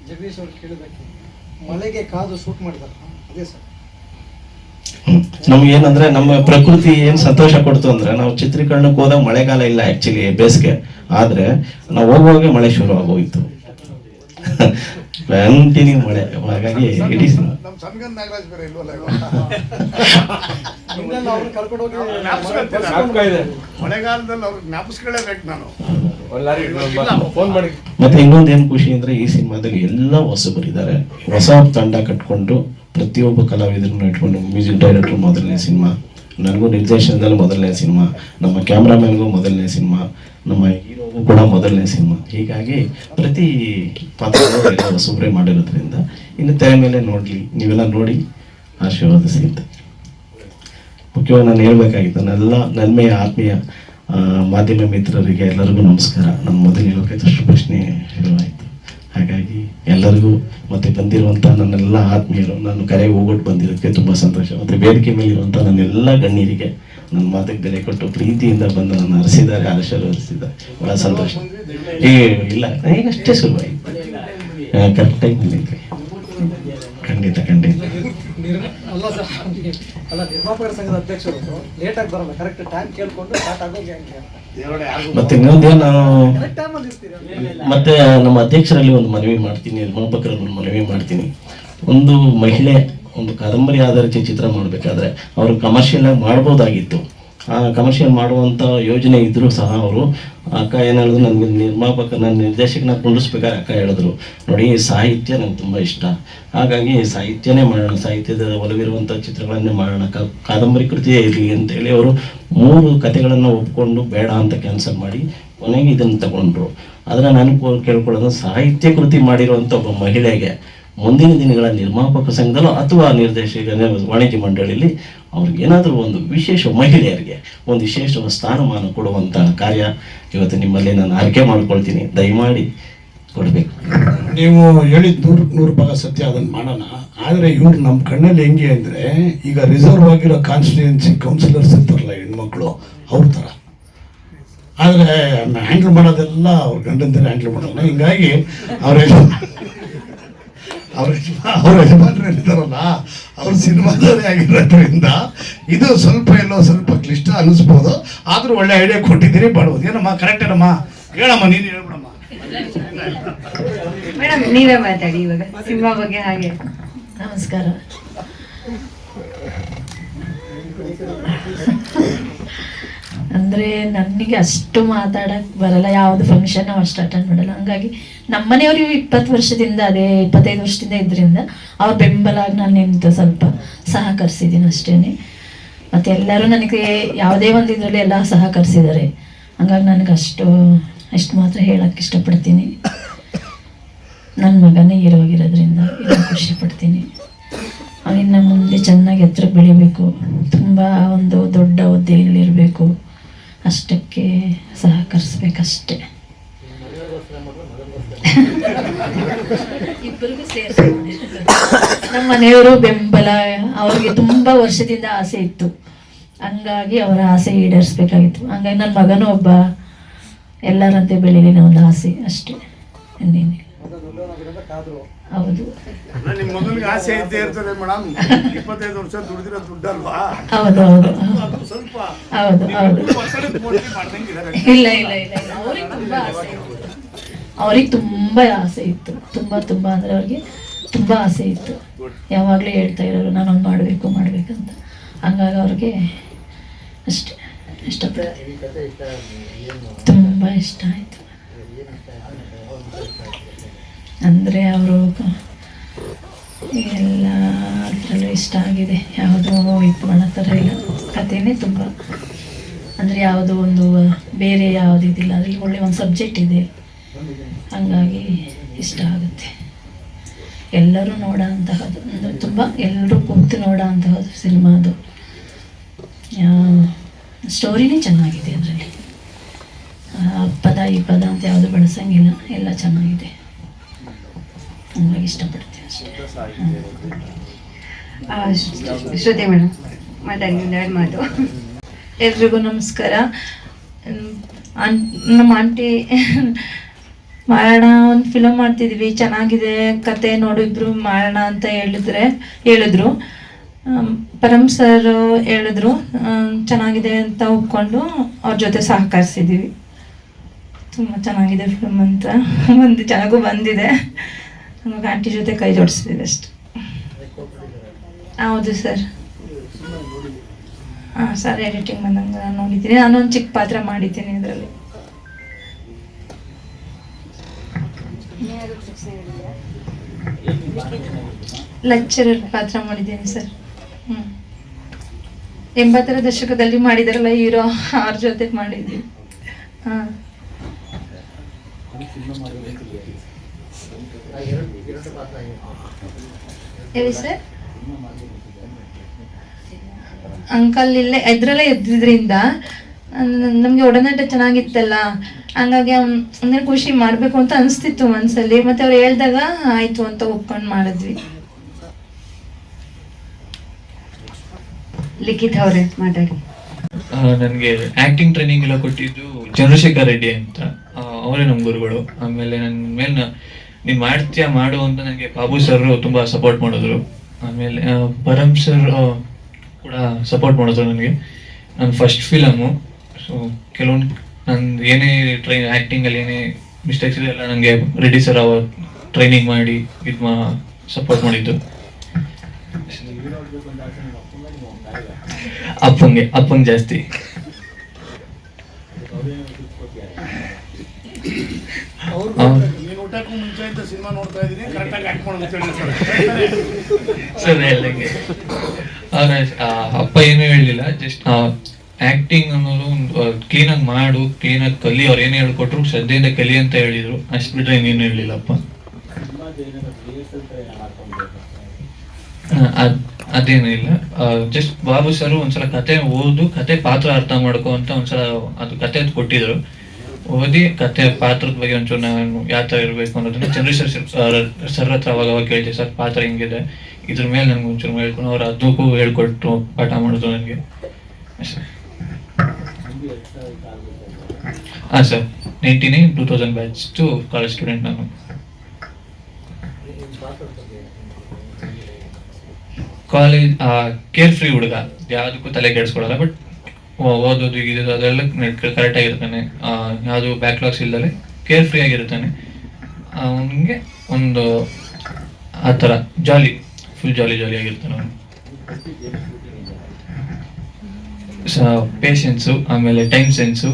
ಜಗದೀಶ್ ಅವ್ರು ಕೇಳಬೇಕು. ಮಳೆಗೆ ಕಾದು ಶೂಟ್ ಮಾಡಿದಾರ. ಅದೇ ಸರ್. ಹ್ಮ್. ನಮ್ಗೇನಂದ್ರೆ ನಮ್ಮ ಪ್ರಕೃತಿ ಏನ್ ಸಂತೋಷ ಕೊಡ್ತು ಅಂದ್ರೆ ನಾವು ಚಿತ್ರೀಕರಣಕ್ಕೆ ಹೋದಾಗ ಮಳೆಗಾಲ ಇಲ್ಲ ಆಕ್ಚುಲಿ ಬೇಸಿಗೆ. ಆದ್ರೆ ನಾವು ಹೋಗುವಾಗ ಮಳೆ ಶುರು ಆಗೋಯ್ತು ಕಂಟಿನ್ಯೂ ಮಳೆ. ಹಾಗಾಗಿ ನಮ್ಮ ಸಣ್ಗನ್ ನಾಗರಾಜ್ ಬೇರೆ ಇಲ್ವಲ್ಲ ನಿಮ್ಮನ್ನ ಅವ್ರನ್ನ ಕರ್ಕೊಂಡು ಹೋಗಿ ಜ್ಞಾಪಿಸ್ಕೊಳ್ತೀನಿ. ಮಳೆಗಾಲದಲ್ಲಿ ಅವ್ರು ಜ್ಞಾಪಿಸ್ಕೊಳ್ಳೇಬೇಕು ನಾನು. ಫೋನ್ ಮಾಡಿ. ಮತ್ತೆ ಇನ್ನೊಂದೇನು ಏನು ಖುಷಿ ಅಂದ್ರೆ ಈ ಸಿನಿಮಾದಲ್ಲಿ ಎಲ್ಲ ಹೊಸಬರಿದ್ದಾರೆ. ಹೊಸ ತಂಡ ಕಟ್ಕೊಂಡು ಪ್ರತಿಯೊಬ್ಬ ಕಲಾವಿದರನ್ನು ಇಟ್ಕೊಂಡು ಮ್ಯೂಸಿಕ್ ಡೈರೆಕ್ಟರ್ ಮೊದಲನೇ ಸಿನಿಮಾ. ನನಗೂ ನಿರ್ದೇಶನದಲ್ಲಿ ಮೊದಲನೇ ಸಿನಿಮಾ. ನಮ್ಮ ಕ್ಯಾಮ್ರಾಮ್ಯಾನ್ಗೂ ಮೊದಲನೇ ಸಿನಿಮಾ. ನಮ್ಮ ಕೂಡ ಮೊದಲನೇ ಸಿನಿಮಾ. ಹೀಗಾಗಿ ಪ್ರತಿ ಪಾತ್ರಗಳು ಸುಬ್ರೆ ಮಾಡಿರೋದ್ರಿಂದ ಇನ್ನು ತೆರೆ ಮೇಲೆ ನೋಡಲಿ, ನೀವೆಲ್ಲ ನೋಡಿ ಆಶೀರ್ವಾದ ಸಿಗುತ್ತೆ ಮುಖ್ಯವಾಗಿ ನಾನು ಹೇಳ್ಬೇಕಾಗಿತ್ತು ನನ್ನೆಲ್ಲ ನನ್ಮೆಯ ಆತ್ಮೀಯ ಮಾಧ್ಯಮ ಮಿತ್ರರಿಗೆ ಎಲ್ಲರಿಗೂ ನಮಸ್ಕಾರ. ನಾನು ಮೊದಲು ಹೇಳೋಕೆ ಪ್ರಶ್ನೆ ಶುರುವಾಯಿತು ಹಾಗಾಗಿ ಎಲ್ಲರಿಗೂ ಮತ್ತೆ ಬಂದಿರುವಂಥ ನನ್ನೆಲ್ಲ ಆತ್ಮೀಯರು, ನಾನು ಕರೆಗೆ ಹೋಗ್ಬಿಟ್ಟು ಬಂದಿರೋದಕ್ಕೆ ತುಂಬ ಸಂತೋಷ. ಮತ್ತು ವೇದಿಕೆ ಮೇಲೆ ಇರುವಂಥ ನನ್ನೆಲ್ಲ ಗಣ್ಯರಿಗೆ ನನ್ನ ಮಾತಿಗೆ ಬೆಲೆ ಕೊಟ್ಟು ಪ್ರೀತಿಯಿಂದ ಬಂದು ನನ್ನ ಹರಿಸಿದ್ದಾರೆ ಆಶೀರ್ವದಿಸಿದ್ದಾರೆ ಬಹಳ ಸಂತೋಷ. ಏ, ಇಲ್ಲ, ಈಗಷ್ಟೇ ಸುಲಭ ಕರೆಕ್ಟಾಗಿ ಟೈಮಲ್ಲಿ ಖಂಡಿತ ಖಂಡಿತ. ಮತ್ತೆ ಇನ್ನೊಂದೇನು ನಾನು ಮತ್ತೆ ನಮ್ಮ ಅಧ್ಯಕ್ಷರಲ್ಲಿ ಒಂದು ಮನವಿ ಮಾಡ್ತೀನಿ, ನಿರ್ಮಾಪಕರಲ್ಲಿ ಒಂದು ಮನವಿ ಮಾಡ್ತೀನಿ. ಒಂದು ಮಹಿಳೆ ಒಂದು ಕಾದಂಬರಿ ಆಧಾರಿತ ಚಿತ್ರ ಮಾಡಬೇಕಾದ್ರೆ ಅವರು ಕಮರ್ಷಿಯಲ್ ಆಗಿ ಮಾಡ್ಬೋದಾಗಿತ್ತು. ಆ ಕಮರ್ಷಿಯಲ್ ಮಾಡುವಂಥ ಯೋಜನೆ ಇದ್ದರೂ ಸಹ ಅವರು, ಅಕ್ಕ ಏನು ಹೇಳಿದ್ರು ನನಗೆ ನಿರ್ಮಾಪಕ ನನ್ನ ನಿರ್ದೇಶಕನ ಕುಂಡಿಸ್ಬೇಕಾದ್ರೆ ಅಕ್ಕ ಹೇಳಿದ್ರು. ನೋಡಿ ಸಾಹಿತ್ಯ ನಂಗೆ ತುಂಬ ಇಷ್ಟ. ಹಾಗಾಗಿ ಸಾಹಿತ್ಯನೇ ಮಾಡೋಣ, ಸಾಹಿತ್ಯದ ಒಲವಿರುವಂಥ ಚಿತ್ರಗಳನ್ನೇ ಮಾಡೋಣ. ಕಾದಂಬರಿ ಕೃತಿಯೇ ಇರಲಿ ಅಂತೇಳಿ ಅವರು ಮೂರು ಕಥೆಗಳನ್ನು ಒಪ್ಕೊಂಡು ಬೇಡ ಅಂತ ಕ್ಯಾನ್ಸಲ್ ಮಾಡಿ ಕೊನೆಗೆ ಇದನ್ನು ತಗೊಂಡ್ರು. ಆದರೆ ನಾನು ಕೇಳ್ಕೊಳ್ಳೋದು ಸಾಹಿತ್ಯ ಕೃತಿ ಮಾಡಿರುವಂಥ ಒಬ್ಬ ಮಹಿಳೆಗೆ. ಮುಂದಿನ ದಿನಗಳ ನಿರ್ಮಾಪಕ ಸಂಘದಲ್ಲೋ ಅಥವಾ ನಿರ್ದೇಶಕ ವಾಣಿಜ್ಯ ಮಂಡಳಿಯಲ್ಲಿ ಅವ್ರಿಗೆ ಏನಾದರೂ ಒಂದು ವಿಶೇಷ ಮಹಿಳೆಯರಿಗೆ ಒಂದು ವಿಶೇಷ ಸ್ಥಾನಮಾನ ಕೊಡುವಂಥ ಕಾರ್ಯ ಇವತ್ತು ನಿಮ್ಮಲ್ಲಿ ನಾನು ಆಯ್ಕೆ ಮಾಡ್ಕೊಳ್ತೀನಿ. ದಯಮಾಡಿ ಕೊಡಬೇಕು. ನೀವು ಹೇಳಿದ ನೂರು ನೂರು ಭಾಗ ಸತ್ಯ ಅದನ್ನು ಮಾಡೋಣ. ಆದರೆ ಇವ್ರು ನಮ್ಮ ಕಣ್ಣಲ್ಲಿ ಹೆಂಗೆ ಅಂದರೆ ಈಗ ರಿಸರ್ವ್ ಆಗಿರೋ ಕಾನ್ಸ್ಟಿಟ್ಯೂನ್ಸಿ ಕೌನ್ಸಿಲರ್ಸ್ ಇರ್ತಾರಲ್ಲ ಹೆಣ್ಮಕ್ಳು, ಅವ್ರ ಥರ ಆದರೆ ಹ್ಯಾಂಡಲ್ ಮಾಡೋದೆಲ್ಲ ಅವ್ರ ಗಂಡಂದಿರ ಹ್ಯಾಂಡಲ್ ಮಾಡೋಣ. ಹಿಂಗಾಗಿ ಅವ್ರ ಅವ್ರ ಅವ್ರ ಯಜಮಾನ್ರು ಇರ್ತಾರಲ್ಲ ಅವ್ರ ಸಿನಿಮಾದವರೇ ಆಗಿರೋದ್ರಿಂದ ಇದು ಸ್ವಲ್ಪ ಎಲ್ಲೋ ಸ್ವಲ್ಪ ಕ್ಲಿಷ್ಟ ಅನ್ನಿಸ್ಬೋದು. ಆದರೂ ಒಳ್ಳೆ ಐಡಿಯಾ ಕೊಟ್ಟಿದ್ದೀರಿ ಮಾಡ್ಬೋದು ಏನಮ್ಮ ಕರೆಕ್ಟ್ ಏನಮ್ಮ? ಹೇಳಮ್ಮ ನೀನು ಹೇಳ್ಬಿಡಮ್ಮ. ಮೇಡಮ್ ನೀವೇ ಮಾತಾಡಿ ಇವಾಗ ಸಿನಿಮಾ ಬಗ್ಗೆ ಹಾಗೆ. ನಮಸ್ಕಾರ. ಅಂದ್ರೆ ನನಗೆ ಅಷ್ಟು ಮಾತಾಡಕ್ ಬರಲ್ಲ, ಯಾವುದು ಫಂಕ್ಷನ್ ನಾವು ಅಷ್ಟು ಅಟೆಂಡ್ ಮಾಡಲ್ಲ. ಹಂಗಾಗಿ ನಮ್ಮನೆಯವರು ಇಪ್ಪತ್ತು ವರ್ಷದಿಂದ, ಅದೇ ಇಪ್ಪತ್ತೈದು ವರ್ಷದಿಂದ ಇದ್ರಿಂದ ಅವ್ರ ಬೆಂಬಲ ನಾನು ನಿಂತು ಸ್ವಲ್ಪ ಸಹಕರಿಸಿದ್ದೀನಿ ಅಷ್ಟೇನೆ. ಮತ್ತು ಎಲ್ಲರೂ ನನಗೆ ಯಾವುದೇ ಒಂದು ಇದರಲ್ಲಿ ಎಲ್ಲ ಸಹಕರಿಸಿದ್ದಾರೆ ಹಂಗಾಗಿ ನನಗೆ ಅಷ್ಟು ಅಷ್ಟು ಮಾತ್ರ ಹೇಳಕ್ಕೆ ಇಷ್ಟಪಡ್ತೀನಿ. ನನ್ನ ಮಗನೇ ಇರೋಗಿರೋದ್ರಿಂದ ಇದನ್ನು ಖುಷಿ ಪಡ್ತೀನಿ. ಅವನ್ನ ಮುಂದೆ ಚೆನ್ನಾಗಿ ಎತ್ತರ ಬೆಳಿಬೇಕು. ತುಂಬ ಒಂದು ದೊಡ್ಡ ಹುದ್ದೆಯಲ್ಲಿರಬೇಕು ಅಷ್ಟಕ್ಕೆ ಸಹಕರಿಸ್ಬೇಕಷ್ಟೆ. ನಮ್ಮ ಮನೆಯವರು ಬೆಂಬಲ ಅವ್ರಿಗೆ ತುಂಬ ವರ್ಷದಿಂದ ಆಸೆ ಇತ್ತು. ಹಂಗಾಗಿ ಅವರ ಆಸೆ ಈಡೇರಿಸ್ಬೇಕಾಗಿತ್ತು. ಹಂಗಾಗಿ ನನ್ನ ಮಗನೂ ಒಬ್ಬ ಎಲ್ಲರಂತೆ ಬೆಳೀಲಿ ಒಂದು ಆಸೆ ಅಷ್ಟೇ. ಇನ್ನೇನಿಲ್ಲ. ಹೌದು. ನಿಮ್ಮ ಮಗನಿಗೆ ಆಸೆ ಇದ್ದೇ ಇರ್ತದೆ ಮೇಡಮ್ ಇಪ್ಪತ್ತೈದು ವರ್ಷ ದುಡಿದಿರೋ ದುಡ್ಡಲ್ವಾ? ಹೌದು ಹೌದು. ಅದು ಸ್ವಲ್ಪ ಹೌದು ಹೌದು. ಇಲ್ಲ ಇಲ್ಲ ಇಲ್ಲ ಇಲ್ಲ. ಅವ್ರಿಗೆ ತುಂಬಾ ಆಸೆ ಇತ್ತು. ಅವ್ರಿಗೆ ತುಂಬಾ ಆಸೆ ಇತ್ತು. ತುಂಬಾ ತುಂಬಾ ಅಂದ್ರೆ ಅವ್ರಿಗೆ ತುಂಬಾ ಆಸೆ ಇತ್ತು. ಯಾವಾಗಲೂ ಹೇಳ್ತಾ ಇರೋರು ನಾನು ಹಂಗೆ ಮಾಡಬೇಕು ಮಾಡ್ಬೇಕಂತ ಹಂಗಾಗಿ ಅವ್ರಿಗೆ ಅಷ್ಟೇ ಇಷ್ಟಪಡ್ತೀನಿ ತುಂಬಾ ಇಷ್ಟ ಆಯ್ತು. ಅಂದರೆ ಅವರು ಎಲ್ಲ ಅದರಲ್ಲೂ ಇಷ್ಟ ಆಗಿದೆ. ಯಾವುದೋ ಇದು ಮಾಡೋ ಥರ ಇಲ್ಲ. ಕಥೆನೇ ತುಂಬ. ಅಂದರೆ ಯಾವುದೋ ಒಂದು ಬೇರೆ ಯಾವುದು ಇದಿಲ್ಲ. ಅದರಲ್ಲಿ ಒಳ್ಳೆ ಒಂದು ಸಬ್ಜೆಕ್ಟ್ ಇದೆ. ಹಂಗಾಗಿ ಇಷ್ಟ ಆಗುತ್ತೆ. ಎಲ್ಲರೂ ನೋಡೋ ಅಂತಹದ್ದು ಅಂದರೆ ತುಂಬ ಎಲ್ಲರೂ ಕೂತು ನೋಡೋ ಅಂತಹದ್ದು ಸಿನಿಮಾ ಅದು. ಸ್ಟೋರಿನೇ ಚೆನ್ನಾಗಿದೆ ಅದರಲ್ಲಿ. ಪದ, ಈ ಪದ ಅಂತ ಯಾವುದು ಬಳಸಂಗಿಲ್ಲ. ಎಲ್ಲ ಚೆನ್ನಾಗಿದೆ. ಇಷ್ಟಪಡ್ತೀನಿ ಅಷ್ಟೇ. ಶ್ರುತಿ ಮೇಡಮ್ ಮಾತಾಡಿ ಒಂದೆರಡು ಮಾತು ಎಲ್ರಿಗೂ ನಮಸ್ಕಾರ. ಆನ್- ನಮ್ಮ ಆಂಟಿ ಮಾಡೋಣ ಒಂದು ಫಿಲಮ್ ಮಾಡ್ತಿದ್ವಿ ಚೆನ್ನಾಗಿದೆ ಕತೆ ನೋಡಿದ್ರು ಇಬ್ರು ಮಾಡೋಣ ಅಂತ ಹೇಳಿದ್ರೆ ಹೇಳಿದ್ರು. ಪರಮ್ ಸರ್ ಹೇಳಿದ್ರು ಚೆನ್ನಾಗಿದೆ ಅಂತ ಒಪ್ಕೊಂಡು ಅವ್ರ ಜೊತೆ ಸಹಕರಿಸಿದ್ದೀವಿ ತುಂಬ ಚೆನ್ನಾಗಿದೆ ಫಿಲಮ್ ಅಂತ. ಒಂದು ಚೆನ್ನಾಗೂ ಬಂದಿದೆ. ನಮಗೆ ಆಂಟಿ ಜೊತೆ ಕೈ ಜೋಡಿಸಿದ್ದೀವಿ ಅಷ್ಟು. ಹೌದು ಸರ್. ಹಾಂ, ಸರ್ ಎಡಿಟಿಂಗ್ ಬಂದಂಗೆ ನಾನು ನೋಡಿದ್ದೀನಿ. ನಾನು ಒಂದು ಚಿಕ್ಕ ಪಾತ್ರ ಮಾಡಿದ್ದೀನಿ ಇದರಲ್ಲಿ. ಲೆಕ್ಚರರ್ ಪಾತ್ರ ಮಾಡಿದ್ದೀನಿ ಸರ್. ಹ್ಞೂ ಎಂಬತ್ತರ ದಶಕದಲ್ಲಿ ಮಾಡಿದಾರಲ್ಲ ಹೀರೋ, ಅವ್ರ ಜೊತೆ ಮಾಡಿದ್ದೀನಿ. ಹಾಂ. ಅಂಕಲ್ ಇಲ್ಲೇ, ಇದ್ರಲ್ಲೇ ಇದ್ದಿದ್ರಿಂದ ನಮಗೆ ಒಡನಾಟ ಚೆನ್ನಾಗಿತ್ತಲ್ಲ, ಹಂಗಾಗಿ ಅಂದ್ರೆ ಖುಷಿ ಮಾಡಬೇಕು ಅಂತ ಅನಿಸ್ತಿತ್ತು ಮನಸ್ಸಲ್ಲಿ ಮತ್ತೆ ಅವ್ರು ಹೇಳ್ದಾಗ ಆಯ್ತು ಅಂತ ಒಪ್ಕೊಂಡು ಮಾಡಿದ್ವಿ. ಲಿಖಿತ್ ಅವರೇ, ಮಾತಾಡಿ. ನನಗೆ ಆಕ್ಟಿಂಗ್ ಟ್ರೈನಿಂಗ್ ಎಲ್ಲ ಕೊಟ್ಟಿದ್ದು ಚಂದ್ರಶೇಖರ್ ರೆಡ್ಡಿ ಅಂತ. ಅವರೇ ನಮ್ಮ ಗುರುಗಳು. ಆಮೇಲೆ ನನ್ನ ಮೇಲೆ ನೀನ್ ಮಾಡ್ತೀಯಾ ಮಾಡು ಅಂತ ನನಗೆ ಬಾಬು ಸರ್ ತುಂಬಾ ಸಪೋರ್ಟ್ ಮಾಡಿದ್ರು. ಆಮೇಲೆ ಪರಮ್ ಸರ್ ಕೂಡ ಸಪೋರ್ಟ್ ಮಾಡಿದ್ರು ನನಗೆ. ನನ್ನ ಫಸ್ಟ್ ಫಿಲಮು ಸೊ ಕೆಲವೊಂದು ನಂದು ಏನೇ ಟ್ರೈ ಆ್ಯಕ್ಟಿಂಗಲ್ಲಿ ಏನೇ ಮಿಸ್ಟೇಕ್ಸ್ ಇದೆಲ್ಲ ನನಗೆ ರೆಡ್ಡಿ ಸರ್ ಅವ್ರ ಟ್ರೈನಿಂಗ್ ಮಾಡಿ, ಇದು ಮಾ ಸಪೋರ್ಟ್ ಮಾಡಿದ್ದು. ಅಪ್ಪಂಗೆ ಅಪ್ಪಂಗೆ ಜಾಸ್ತಿ. ಅವ್ರು ಮುಂಚೆ ಸಿನಿಮಾ ನೋಡ್ತಾ ಇದ್ದೀನಿ. ಕರೆಕ್ಟಾಗಿ ಆಕ್ಟ್ ಸರ್. ಅಪ್ಪ ಏನೂ ಹೇಳಲಿಲ್ಲ ಜಸ್ಟ್ ಆಕ್ಟಿಂಗ್ ಅನ್ನೋದು ಒಂದು ಕ್ಲೀನಾಗಿ ಮಾಡು ಕ್ಲೀನಾಗಿ ಕಲಿ. ಅವ್ರು ಏನು ಹೇಳ್ಕೊಟ್ರು, ಶ್ರದ್ಧೆಯಿಂದ ಕಲಿ ಅಂತ ಹೇಳಿದ್ರು. ಅಷ್ಟು ಬಿಟ್ರೆ ಇನ್ನೇನು ಅದೇನೂ ಇಲ್ಲ. ಜಸ್ಟ್ ಬಾಬು ಸರ್ ಒಂದ್ಸಲ ಕತೆ ಓದು, ಕತೆ ಪಾತ್ರ ಅರ್ಥ ಮಾಡ್ಕೋ ಅಂತ ಒಂದ್ಸಲ ಅದು ಕತೆ ಕೊಟ್ಟಿದ್ರು. ಓದಿ ಕತೆ ಪಾತ್ರದ ಬಗ್ಗೆ ಒಂಚೂರು ನಾನು ಯಾವ ಇರಬೇಕು ಅನ್ನೋದನ್ನ ಚಂದ್ರಶೇಖರ್ ಸರ್ ಸರ್ ಹತ್ರ ಅವಾಗ ಅವಾಗ ಕೇಳಿದೆ ಸರ್ ಪಾತ್ರ ಹಿಂಗಿದೆ. ಇದ್ರ ಮೇಲೆ ನನ್ಗೆ ಒಂಚೂರು ಹೇಳ್ಕೊಂಡು. ಅವ್ರು ಅದಕ್ಕೂ ಹೇಳ್ಕೊಟ್ಟು ಪಾಠ ಮಾಡಿದ್ರು ನನಗೆ. ಹಾಂ sir ninety nine two thousand batch to college student ನಾನು. ಕಾಲೇಜ್ ಕೇರ್ ಫ್ರೀ ಹುಡುಗ. ಯಾವುದಕ್ಕೂ ತಲೆ ಕೆಡಿಸ್ಕೊಡಲ್ಲ ಬಟ್ ಓದೋದು ಇದು ಅದೆಲ್ಲ ಕರೆಕ್ಟ್ ಆಗಿರ್ತಾನೆ. ಯಾವುದು ಬ್ಯಾಕ್ಲಾಗ್ಸ್ ಇಲ್ದಲೆ ಕೇರ್ ಫ್ರೀ ಆಗಿರ್ತಾನೆ ಅವನಿಗೆ ಒಂದು ಆ ಥರ ಜಾಲಿ ಫುಲ್ ಜಾಲಿ ಜಾಲಿ ಆಗಿರ್ತಾನೆ ಅವನು. ಪೇಷನ್ಸು ಆಮೇಲೆ ಟೈಮ್ ಸೆನ್ಸು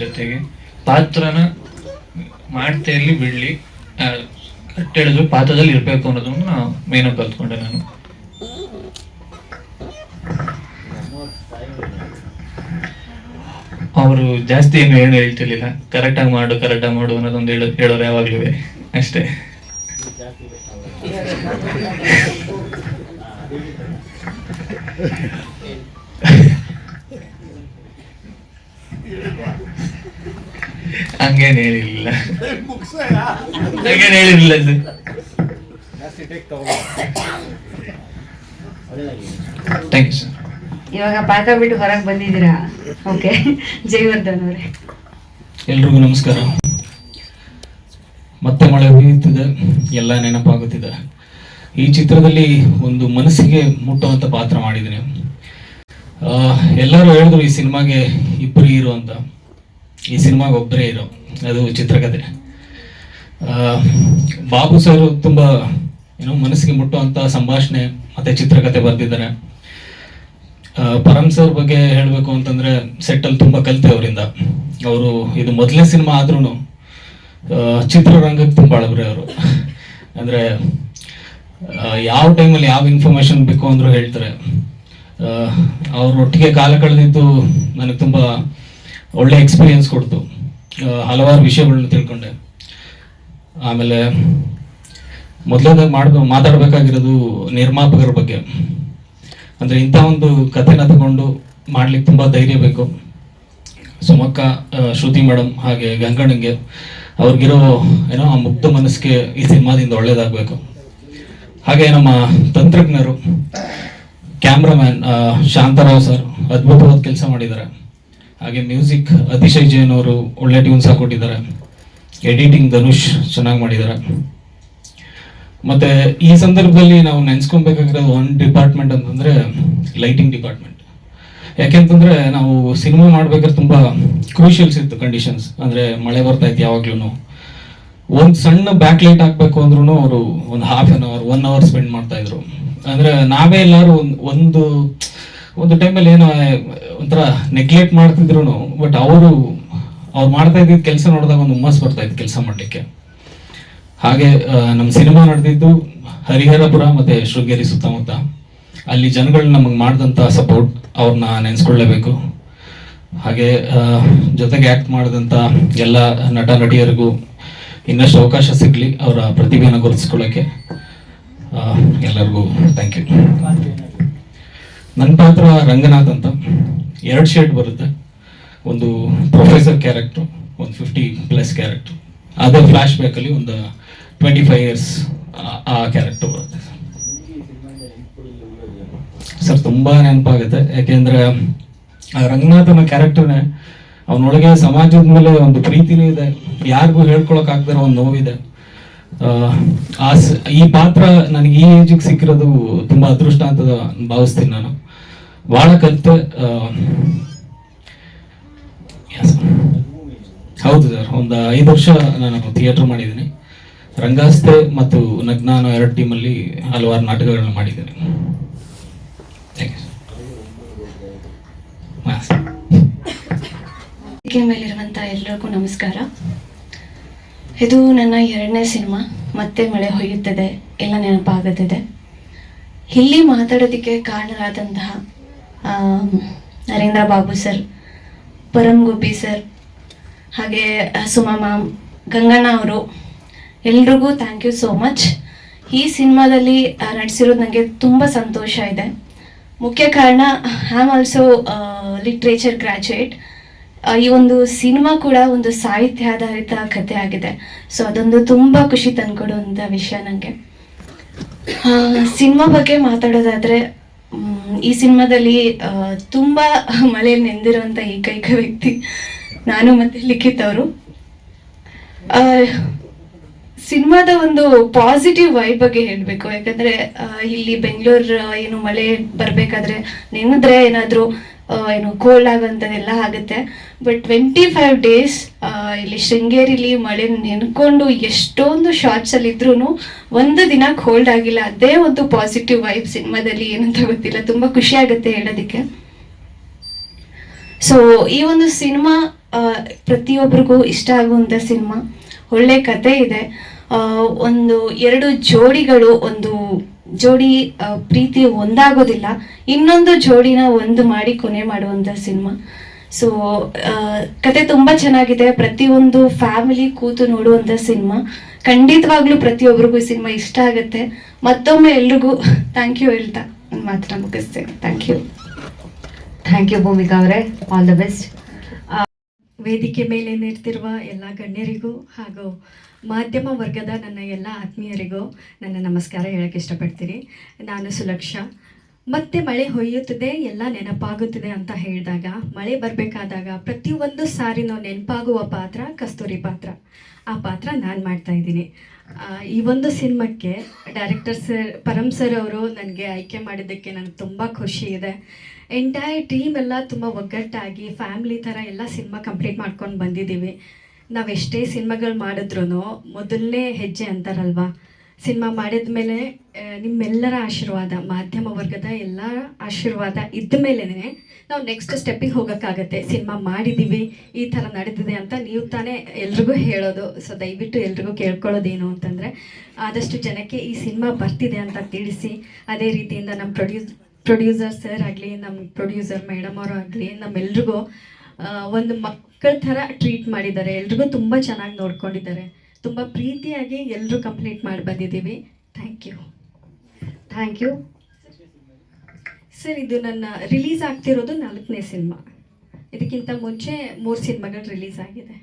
ಜೊತೆಗೆ ಪಾತ್ರನ ಮಾಡ್ತಾ ಇರಲಿ ಬಿಡಲಿ ಕಟ್ ಹೇಳಿದ್ರು ಪಾತ್ರದಲ್ಲಿ ಇರಬೇಕು ಅನ್ನೋದನ್ನು ಮೇನಾಗಿ ಕಲ್ತ್ಕೊಂಡೆ ನಾನು. ಅವರು ಜಾಸ್ತಿ ಏನು ಏನು ಹೇಳ್ತಿರ್ಲಿಲ್ಲ. ಕರೆಕ್ಟಾಗಿ ಮಾಡು ಕರೆಕ್ಟಾಗಿ ಮಾಡು ಅನ್ನೋದೊಂದು ಹೇಳು ಹೇಳೋರು ಯಾವಾಗ್ಲೂ ಅಷ್ಟೇ. ಹಂಗೇನು ಹೇಳಿರ್ಲಿಲ್ಲ. ಹಂಗೇನು ಹೇಳಿರ್ಲಿಲ್ಲ ಥ್ಯಾಂಕ್ ಯು ಸರ್ ಇವಾಗ ಪಾಠ ಬಿಟ್ಟು ಹೊರಗೆ ಬಂದಿದ್ದೀರಾ? ಓಕೆ ಜಯವರ್ಧನ್ ಅವರೇ. ಎಲ್ರಿಗೂ ನಮಸ್ಕಾರ. ಮತ್ತೆ ಮಳೆ ಬೀಳುತ್ತಿದೆ ಎಲ್ಲ ನೆನಪಾಗುತ್ತಿದೆ. ಈ ಚಿತ್ರದಲ್ಲಿ ಒಂದು ಮನಸ್ಸಿಗೆ ಮುಟ್ಟುವಂತ ಪಾತ್ರ ಮಾಡಿದ್ದೀನಿ. ಎಲ್ಲರೂ ಹೇಳಿದ್ರು ಈ ಸಿನಿಮಾಗೆ ಇಬ್ಬರು ಹೀರೋ ಅಂತ. ಈ ಸಿನಿಮಾಗೆ ಒಬ್ಬರೇ ಇರೋ ಅದು ಚಿತ್ರಕಥೆ ಬಾಬು ಸರ್ ತುಂಬಾ, ಏನೋ ಮನಸ್ಸಿಗೆ ಮುಟ್ಟುವಂತ ಸಂಭಾಷಣೆ ಮತ್ತೆ ಚಿತ್ರಕಥೆ ಬರೆದಿದ್ದಾರೆ. ಪರಮ್ ಸರ್ ಬಗ್ಗೆ ಹೇಳಬೇಕು ಅಂತಂದ್ರೆ ಸೆಟ್ ಅಲ್ಲಿ ತುಂಬಾ ಕಲಿತೆ ಅವರಿಂದ. ಅವರು ಇದು ಮೊದಲನೇ ಸಿನಿಮಾ ಆದ್ರೂ ಚಿತ್ರರಂಗಕ್ಕೆ ತುಂಬಾ ಅಳಬ್ರೆ ಅವರು. ಅಂದ್ರೆ ಯಾವ ಟೈಮಲ್ಲಿ ಯಾವ ಇನ್ಫಾರ್ಮೇಶನ್ ಬೇಕು ಅಂದ್ರು ಹೇಳ್ತಾರೆ. ಅವ್ರ ಒಟ್ಟಿಗೆ ಕಾಲ ಕಳೆದಿದ್ದು ನನಗೆ ತುಂಬಾ ಒಳ್ಳೆ ಎಕ್ಸ್ಪೀರಿಯನ್ಸ್ ಕೊಡ್ತು. ಹಲವಾರು ವಿಷಯಗಳನ್ನ ತಿಳ್ಕೊಂಡೆ. ಆಮೇಲೆ, ಮೊದಲನೇದಾಗಿ ಮಾಡ್ಬೇಕು ಮಾತಾಡ್ಬೇಕಾಗಿರೋದು ನಿರ್ಮಾಪಕರ ಬಗ್ಗೆ. ಅಂದ್ರೆ ಇಂಥ ಒಂದು ಕಥೆನ ತಗೊಂಡು ಮಾಡ್ಲಿಕ್ಕೆ ತುಂಬಾ ಧೈರ್ಯ ಬೇಕು. ಸುಮಕ್ಕ ಶ್ರುತಿ ಮೇಡಮ್ ಹಾಗೆ ಗಂಗಣ್ಣಂಗೆ ಅವ್ರಿಗಿರೋ ಏನೋ ಆ ಮುಗ್ಧ ಮನಸ್ಸಿಗೆ ಈ ಸಿನಿಮಾದಿಂದ ಒಳ್ಳೇದಾಗಬೇಕು. ಹಾಗೆ ನಮ್ಮ ತಂತ್ರಜ್ಞರು, ಕ್ಯಾಮ್ರಾಮ್ಯಾನ್ ಶಾಂತರಾವ್ ಸರ್ ಅದ್ಭುತವಾದ ಕೆಲಸ ಮಾಡಿದ್ದಾರೆ. ಹಾಗೆ ಮ್ಯೂಸಿಕ್ ಅತಿಶಯ್ ಜೈನ್ ಅವರು ಒಳ್ಳೆ ಟ್ಯೂನ್ಸ್ ಹಾಕೊಟ್ಟಿದ್ದಾರೆ ಎಡಿಟಿಂಗ್ ಧನುಷ್ ಚೆನ್ನಾಗಿ ಮಾಡಿದ್ದಾರೆ. ಮತ್ತೆ ಈ ಸಂದರ್ಭದಲ್ಲಿ ನಾವು ನೆನ್ಸ್ಕೊಬೇಕಾಗಿರೋ ಒಂದು ಡಿಪಾರ್ಟ್ಮೆಂಟ್ ಅಂತಂದ್ರೆ ಲೈಟಿಂಗ್ ಡಿಪಾರ್ಟ್ಮೆಂಟ್ ಯಾಕೆಂತಂದ್ರೆ ನಾವು ಸಿನಿಮಾ ಮಾಡ್ಬೇಕಾದ್ರೆ ತುಂಬಾ ಕ್ರೂಷಿಯಲ್ಸ್ ಇತ್ತು ಕಂಡೀಷನ್ಸ್ ಅಂದ್ರೆ ಮಳೆ ಬರ್ತಾ ಇತ್ತು ಯಾವಾಗ್ಲೂ ಒಂದು ಸಣ್ಣ ಬ್ಯಾಕ್ ಲೈಟ್ ಹಾಕ್ಬೇಕು ಅಂದ್ರೂ ಅವರು ಒಂದು half an hour one hour spend ಮಾಡ್ತಾ ಇದ್ರು. ಅಂದ್ರೆ ನಾವೇ ಎಲ್ಲಾರು ಒಂದು ಒಂದು ಟೈಮಲ್ಲಿ ಏನೋ ಒಂಥರ ನೆಗ್ಲೆಕ್ಟ್ ಮಾಡ್ತಿದ್ರು ಬಟ್ ಅವರು ಅವ್ರು ಮಾಡ್ತಾ ಇದ್ದಿದ್ದು ಕೆಲಸ ನೋಡಿದಾಗ ಒಂದು ಹುಮ್ಮಸ್ ಬರ್ತಾ ಇತ್ತು ಕೆಲಸ ಮಾಡ್ಲಿಕ್ಕೆ. ಹಾಗೆ ನಮ್ಮ ಸಿನಿಮಾ ನಡೆದಿದ್ದು ಹರಿಹರಪುರ ಮತ್ತೆ ಶೃಂಗೇರಿ ಸುತ್ತಮುತ್ತ. ಅಲ್ಲಿ ಜನಗಳು ನಮಗೆ ಮಾಡಿದಂಥ ಸಪೋರ್ಟ್ ಅವ್ರನ್ನ ನೆನೆಸ್ಕೊಳ್ಳೇಬೇಕು. ಹಾಗೆ ಜೊತೆಗೆ ಆ್ಯಕ್ಟ್ ಮಾಡಿದಂಥ ಎಲ್ಲ ನಟ, ನಟಿಯರಿಗೂ ಇನ್ನಷ್ಟು ಅವಕಾಶ ಸಿಗಲಿ ಅವರ ಪ್ರತಿಭೆಯನ್ನು ಗುರುತಿಸ್ಕೊಳ್ಳೋಕ್ಕೆ ಎಲ್ಲರಿಗೂ ಥ್ಯಾಂಕ್ ಯು ನನ್ನ ಪಾತ್ರ ರಂಗನಾಥ್ ಅಂತ. ಎರಡು ಶೇಡ್ ಬರುತ್ತೆ. ಒಂದು ಪ್ರೊಫೆಸರ್ ಕ್ಯಾರೆಕ್ಟ್ರು ಒಂದು ಫಿಫ್ಟಿ ಪ್ಲಸ್ ಕ್ಯಾರೆಕ್ಟ್ರು ಅದೇ ಫ್ಲ್ಯಾಶ್ ಬ್ಯಾಕಲ್ಲಿ ಒಂದು ಟ್ವೆಂಟಿ ಫೈವ್ ಇಯರ್ಸ್ ಆ ಕ್ಯಾರೆಕ್ಟರ್ ಬರುತ್ತೆ. ಸರ್ ತುಂಬಾ ನೆನಪಾಗುತ್ತೆ. ಯಾಕೆಂದ್ರೆ ರಂಗನಾಥನ ಕ್ಯಾರೆಕ್ಟರ್ನೇ ಅವನೊಳಗೆ ಸಮಾಜದ ಮೇಲೆ ಒಂದು ಪ್ರೀತಿನೂ ಇದೆ. ಯಾರಿಗೂ ಹೇಳ್ಕೊಳಕ್ ಆಗ್ದಿರೋ ಒಂದು ನೋವಿದೆ. ಆ, ಈ ಪಾತ್ರ ನನಗೆ ಈ ಏಜಿಗೆ ಸಿಕ್ಕಿರೋದು ತುಂಬಾ ಅದೃಷ್ಟ ಅಂತ ಭಾವಿಸ್ತೀನಿ ನಾನು. ಬಹಳ ಕಲಿತೆ ಹೌದು ಸರ್ ಒಂದು ಐದು ವರ್ಷ ನಾನು ಥಿಯೇಟರ್ ಮಾಡಿದ್ದೀನಿ. ರಂಗಾಸ್ತೆ ಮತ್ತು ನಗ್ನಾನ ಎರಡು ಟೀಮಲ್ಲಿ ಹಲವಾರು ನಾಟಕಗಳನ್ನು ಮಾಡಿದ್ದೇನೆ ಮೇಲಿರುವಂಥ ಎಲ್ಲರಿಗೂ ನಮಸ್ಕಾರ. ಇದು ನನ್ನ ಎರಡನೇ ಸಿನಿಮಾ. ಮತ್ತೆ ಮಳೆ ಹೊಯ್ಯುತ್ತದೆ. ಎಲ್ಲ ನೆನಪಾಗುತ್ತಿದೆ. ಇಲ್ಲಿ ಮಾತಾಡೋದಕ್ಕೆ ಕಾರಣರಾದಂತಹ ನರೇಂದ್ರ ಬಾಬು ಸರ್, ಪರಂ ಗೋಪಿ ಸರ್, ಹಾಗೆ, ಸುಮಾ ಮ್ಯಾಮ್, ಗಂಗಣ್ಣ ಅವರು ಎಲ್ರಿಗೂ ಥ್ಯಾಂಕ್ ಯು ಸೋ ಮಚ್ ಈ ಸಿನಿಮಾದಲ್ಲಿ ನಟಿಸಿರೋದು ನನಗೆ ತುಂಬ ಸಂತೋಷ ಇದೆ. ಮುಖ್ಯ ಕಾರಣ I am also literature graduate ಈ ಒಂದು ಸಿನಿಮಾ ಕೂಡ ಒಂದು ಸಾಹಿತ್ಯ ಆಧಾರಿತ ಕಥೆ ಆಗಿದೆ. ಸೊ ಅದೊಂದು ತುಂಬ ಖುಷಿ ತಂದ್ಕೊಡುವಂಥ ವಿಷಯ ನನಗೆ ಸಿನಿಮಾ ಬಗ್ಗೆ ಮಾತಾಡೋದಾದರೆ ಈ ಸಿನಿಮಾದಲ್ಲಿ ತುಂಬ ಮಳೆಯಲ್ಲಿ ನೆಂದಿರುವಂಥ ಏಕೈಕ ವ್ಯಕ್ತಿ ನಾನು ಮತ್ತೆ ಲಿಖಿತ್ ಅವರು. ಸಿನಿಮಾದ ಒಂದು ಪಾಸಿಟಿವ್ ವೈಬ್ ಬಗ್ಗೆ ಹೇಳಬೇಕು. ಯಾಕಂದ್ರೆ ಇಲ್ಲಿ ಬೆಂಗಳೂರು ಏನು ಮಳೆ ಬರಬೇಕಾದ್ರೆ ನೆನೆದ್ರೆ ಏನಾದರೂ ಏನು ಕೋಲ್ಡ್ ಆಗೋಂಥದ್ದೆಲ್ಲ ಆಗುತ್ತೆ. ಬಟ್ ಟ್ವೆಂಟಿ ಫೈವ್ ಡೇಸ್ ಇಲ್ಲಿ ಶೃಂಗೇರಿಲಿ ಮಳೆ ನೆನ್ಕೊಂಡು ಎಷ್ಟೊಂದು ಶಾರ್ಟ್ಸ್ ಅಲ್ಲಿ ಇದ್ರೂ ಒಂದು ದಿನ ಕೋಲ್ಡ್ ಆಗಿಲ್ಲ. ಅದೇ ಒಂದು ಪಾಸಿಟಿವ್ ವೈಬ್ ಸಿನಿಮಾದಲ್ಲಿ ಏನಂತ ಗೊತ್ತಿಲ್ಲ. ತುಂಬಾ ಖುಷಿ ಆಗುತ್ತೆ ಹೇಳೋದಕ್ಕೆ. ಸೊ ಈ ಒಂದು ಸಿನಿಮಾ ಪ್ರತಿಯೊಬ್ಬರಿಗೂ ಇಷ್ಟ ಆಗುವಂಥ ಸಿನಿಮಾ. ಒಳ್ಳೆ ಕತೆ ಇದೆ. ಒಂದು ಎರಡು ಜೋಡಿಗಳು ಒಂದು ಜೋಡಿ ಪ್ರೀತಿ ಒಂದಾಗೋದಿಲ್ಲ. ಇನ್ನೊಂದು ಜೋಡಿನ ಒಂದು ಮಾಡಿ ಕೊನೆ ಮಾಡುವಂಥ ಸಿನಿಮಾ. ಸೊ ಕತೆ ತುಂಬ ಚೆನ್ನಾಗಿದೆ. ಪ್ರತಿಯೊಂದು ಫ್ಯಾಮಿಲಿ ಕೂತು ನೋಡುವಂಥ ಸಿನಿಮಾ. ಖಂಡಿತವಾಗ್ಲೂ ಪ್ರತಿಯೊಬ್ಬರಿಗೂ ಈ ಸಿನಿಮಾ ಇಷ್ಟ ಆಗುತ್ತೆ. ಮತ್ತೊಮ್ಮೆ ಎಲ್ರಿಗೂ ಥ್ಯಾಂಕ್ ಯು ಹೇಳ್ತಾ. ನನ್ನ ಮಾತ್ರ ಮುಗಿಸ್ತೇನೆ. Thank you thank you Bhoomika ಅವರೇ. ಆಲ್ ದ ಬೆಸ್ಟ್ ವೇದಿಕೆ ಮೇಲೆ ನಿಂತಿರುವ ಎಲ್ಲ ಗಣ್ಯರಿಗೂ ಹಾಗೂ ಮಾಧ್ಯಮ ವರ್ಗದ ನನ್ನ ಎಲ್ಲ ಆತ್ಮೀಯರಿಗೂ ನನ್ನ ನಮಸ್ಕಾರ ಹೇಳಕ್ಕೆ ಇಷ್ಟಪಡ್ತೀನಿ. ನಾನು ಸುಲಕ್ಷ. ಮತ್ತೆ ಮಳೆ ಹೊಯ್ಯುತ್ತದೆ, ಎಲ್ಲ ನೆನಪಾಗುತ್ತದೆ ಅಂತ ಹೇಳಿದಾಗ, ಮಳೆ ಬರಬೇಕಾದಾಗ ಪ್ರತಿಯೊಂದು ಸಾರಿನೂ ನೆನಪಾಗುವ ಪಾತ್ರ ಕಸ್ತೂರಿ ಪಾತ್ರ. ಆ ಪಾತ್ರ ನಾನು ಮಾಡ್ತಾ ಇದ್ದೀನಿ. ಈ ಒಂದು ಸಿನಿಮಾಕ್ಕೆ ಡೈರೆಕ್ಟರ್ ಸರ್ ಪರಮ್ ಸರ್ ಅವರು ನನಗೆ ಆಯ್ಕೆ ಮಾಡಿದ್ದಕ್ಕೆ ನನಗೆ ತುಂಬ ಖುಷಿ ಇದೆ. ಎಂಟೈರ್ ಟೀಮ್ ಎಲ್ಲ ತುಂಬ ಒಗ್ಗಟ್ಟಾಗಿ ಫ್ಯಾಮ್ಲಿ ಥರ ಎಲ್ಲ ಸಿನಿಮಾ ಕಂಪ್ಲೀಟ್ ಮಾಡ್ಕೊಂಡು ಬಂದಿದ್ದೀವಿ. ನಾವೆಷ್ಟೇ ಸಿನಿಮಾಗಳು ಮಾಡಿದ್ರು ಮೊದಲನೇ ಹೆಜ್ಜೆ ಅಂತಾರಲ್ವಾ? ಸಿನಿಮಾ ಮಾಡಿದ ಮೇಲೆ ನಿಮ್ಮೆಲ್ಲರ ಆಶೀರ್ವಾದ, ಮಾಧ್ಯಮ ವರ್ಗದ ಎಲ್ಲ ಆಶೀರ್ವಾದ ಇದ್ದ ಮೇಲೇ ನಾವು ನೆಕ್ಸ್ಟ್ ಸ್ಟೆಪ್ಪಿಗೆ ಹೋಗೋಕ್ಕಾಗತ್ತೆ. ಸಿನಿಮಾ ಮಾಡಿದ್ದೀವಿ ಈ ಥರ ನಡೆದಿದೆ ಅಂತ ನೀವು ತಾನೇ ಎಲ್ರಿಗೂ ಹೇಳೋದು. ಸೊ, ದಯವಿಟ್ಟು ಎಲ್ರಿಗೂ ಕೇಳ್ಕೊಳ್ಳೋದೇನು ಅಂತಂದರೆ, ಆದಷ್ಟು ಜನಕ್ಕೆ ಈ ಸಿನಿಮಾ ಬರ್ತಿದೆ ಅಂತ ತಿಳಿಸಿ. ಅದೇ ರೀತಿಯಿಂದ ನಮ್ಮ ಪ್ರೊಡ್ಯೂಸ್ ಪ್ರೊಡ್ಯೂಸರ್ ಸರ್ ಆಗಲಿ, ನಮ್ಮ ಪ್ರೊಡ್ಯೂಸರ್ ಮೇಡಮ್ ಅವರು ಆಗಲಿ, ನಮ್ಮೆಲ್ರಿಗೂ ಒಂದು ಒಂದು ಮಕ್ಕಳ ಥರ ಟ್ರೀಟ್ ಮಾಡಿದ್ದಾರೆ. ಎಲ್ರಿಗೂ ತುಂಬ ಚೆನ್ನಾಗಿ ನೋಡ್ಕೊಂಡಿದ್ದಾರೆ. ತುಂಬ ಪ್ರೀತಿಯಾಗಿ ಎಲ್ಲರೂ ಕಂಪ್ಲೀಟ್ ಮಾಡಿ ಬಂದಿದ್ದೀವಿ. Thank you thank you sir ಇದು ನನ್ನ ರಿಲೀಸ್ ಆಗ್ತಿರೋದು ನಾಲ್ಕನೇ ಸಿನಿಮಾ. ಇದಕ್ಕಿಂತ ಮುಂಚೆ ಮೂರು ಸಿನಿಮಾಗಳು ರಿಲೀಸ್ ಆಗಿದೆ.